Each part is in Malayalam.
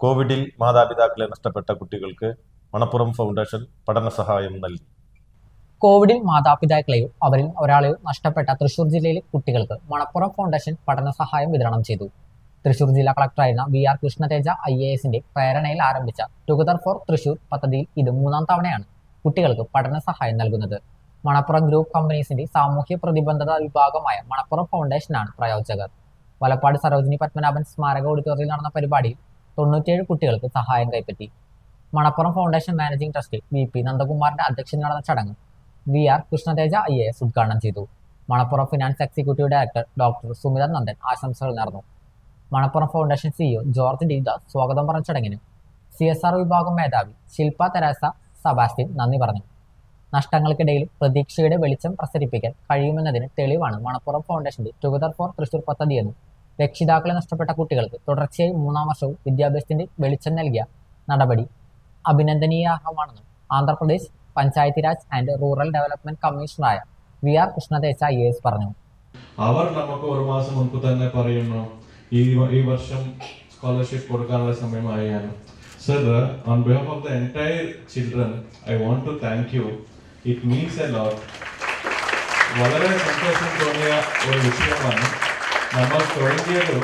കോവിഡിൽ മാതാപിതാക്കളെ നഷ്ടപ്പെട്ട കുട്ടികൾക്ക് മണപ്പുറം ഫൗണ്ടേഷൻ പഠന സഹായം നൽകി. കോവിഡിൽ മാതാപിതാക്കളെയോ അവരിൽ ഒരാളെയോ നഷ്ടപ്പെട്ട തൃശൂർ ജില്ലയിലെ കുട്ടികൾക്ക് മണപ്പുറം ഫൗണ്ടേഷൻ പഠന സഹായം വിതരണം ചെയ്തു. തൃശൂർ ജില്ലാ കളക്ടറായിരുന്ന V R Krishnateja I A എസിന്റെ പ്രേരണയിൽ ആരംഭിച്ച ടുഗദർ ഫോർ തൃശൂർ പദ്ധതിയിൽ ഇത് മൂന്നാം തവണയാണ് കുട്ടികൾക്ക് പഠന സഹായം നൽകുന്നത്. മണപ്പുറം ഗ്രൂപ്പ് കമ്പനീസിന്റെ സാമൂഹ്യ പ്രതിബദ്ധത വിഭാഗമായ മണപ്പുറം ഫൗണ്ടേഷനാണ് പ്രയോജകർ. വലപ്പാട് സരോജിനി പത്മനാഭൻ സ്മാരക ഓഡിറ്റോറിയത്തിൽ നടന്ന പരിപാടിയിൽ തൊണ്ണൂറ്റിയേഴ് കുട്ടികൾക്ക് സഹായം കൈപ്പറ്റി. Manappuram foundation managing trustee V P നന്ദകുമാറിന്റെ അധ്യക്ഷതയിൽ നടന്ന ചടങ്ങ്. V R Krishnateja I A S ഉദ്ഘാടനം ചെയ്തു. Manappuram finance executive director doctor Sumitha Nandan ആശംസകൾ നേർന്നു. Manappuram foundation CEO George D Das സ്വാഗതം പറഞ്ഞ ചടങ്ങിന് സി എസ് ആർ വിഭാഗം മേധാവി ശില്പ തെരേസ സബാസ്റ്റ്യൻ നന്ദി പറഞ്ഞു. നഷ്ടങ്ങൾക്കിടയിലും പ്രതീക്ഷയുടെ വെളിച്ചം പ്രസരിപ്പിക്കാൻ കഴിയുമെന്നതിന് തെളിവാണ് മണപ്പുറം ഫൗണ്ടേഷന്റെ ടുഗദർ ഫോർ തൃശൂർ പദ്ധതിയെന്നും രക്ഷിതാക്കളെ നഷ്ടപ്പെട്ട കുട്ടികൾക്ക് തുടർച്ചയായി മൂന്നാം വർഷവും വിദ്യാഭ്യാസത്തിന്റെ വെളിച്ചം നൽകിയ നടപടി അഭിനന്ദനീയമാണെന്നും Andhra Pradesh Panchayati Raj and rural development കമ്മീഷണറായ V R Krishnateja I S പറഞ്ഞു. അവർ നമുക്ക് ഒരു മാസം മുൻപ് തന്നെ പറയുന്നു ഈ ഈ വർഷം സ്കോളർഷിപ്പ് കൊടുക്കാനുള്ള സമയമായാണ് sir on behalf of the entire children I want to thank you it means a lot വളരെ സന്തോഷം തോന്നിയ ഒരു വിഷയമാണ്. നമ്മൾ തുടങ്ങിയത്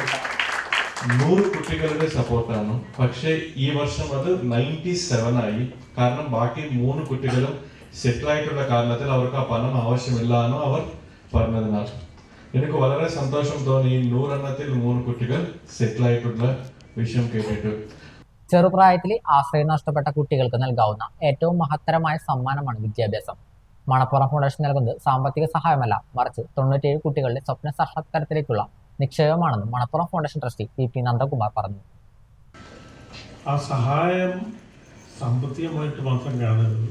നൂറ് കുട്ടികളുടെ സപ്പോർട്ടാണ്. പക്ഷേ ഈ വർഷം അത് നയന്റി സെവൻ ആയി. കാരണം ബാക്കി മൂന്ന് കുട്ടികളും സെറ്റിൽ ആയിട്ടുള്ള കാരണത്തിൽ അവർക്ക് ആ പണം ആവശ്യമില്ല എന്ന് അവർ പറഞ്ഞതിനാൽ. എനിക്ക് വളരെ സന്തോഷം തോന്നി ഈ നൂറെണ്ണത്തിൽ മൂന്ന് കുട്ടികൾ സെറ്റിൽ ആയിട്ടുള്ള വിഷയം കേട്ടിട്ട്. ചെറുപ്രായത്തിൽ ആശ്രയം നഷ്ടപ്പെട്ട കുട്ടികൾക്ക് നൽകാവുന്ന ഏറ്റവും മഹത്തരമായ സമ്മാനമാണ് വിദ്യാഭ്യാസം. മണപ്പുറം ഫൗണ്ടേഷൻ നൽകുന്നത് സാമ്പത്തിക സഹായമല്ല. മറിച്ച് തൊണ്ണൂറ്റിയേഴ് കുട്ടികളുടെ സ്വപ്ന സാക്ഷാത്കാരത്തിലേക്കുള്ള നിക്ഷേപമാണെന്ന് Manappuram foundation trustee P P Nandakumar പറഞ്ഞു. ആ സഹായം സാമ്പത്തികമായിട്ട് മാത്രം കാണരുത്.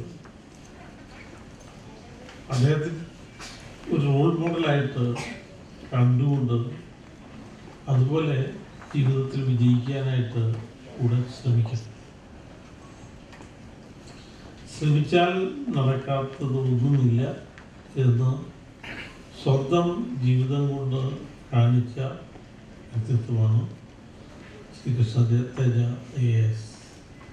അദ്ദേഹത്തിന് ഒരു റോൾ മോഡലായിട്ട് കണ്ടുകൊണ്ട് അതുപോലെ ജീവിതത്തിൽ വിജയിക്കാനായിട്ട് കൂടെ ശ്രമിക്കണം. ശ്രമിച്ചാൽ നടക്കാത്തതൊന്നുമില്ല എന്ന് സ്വന്തം ജീവിതം കൊണ്ട് കാണിച്ച വ്യക്തിത്വമാണ് ശ്രീകൃഷ്ണ തേജ ഐ എസ്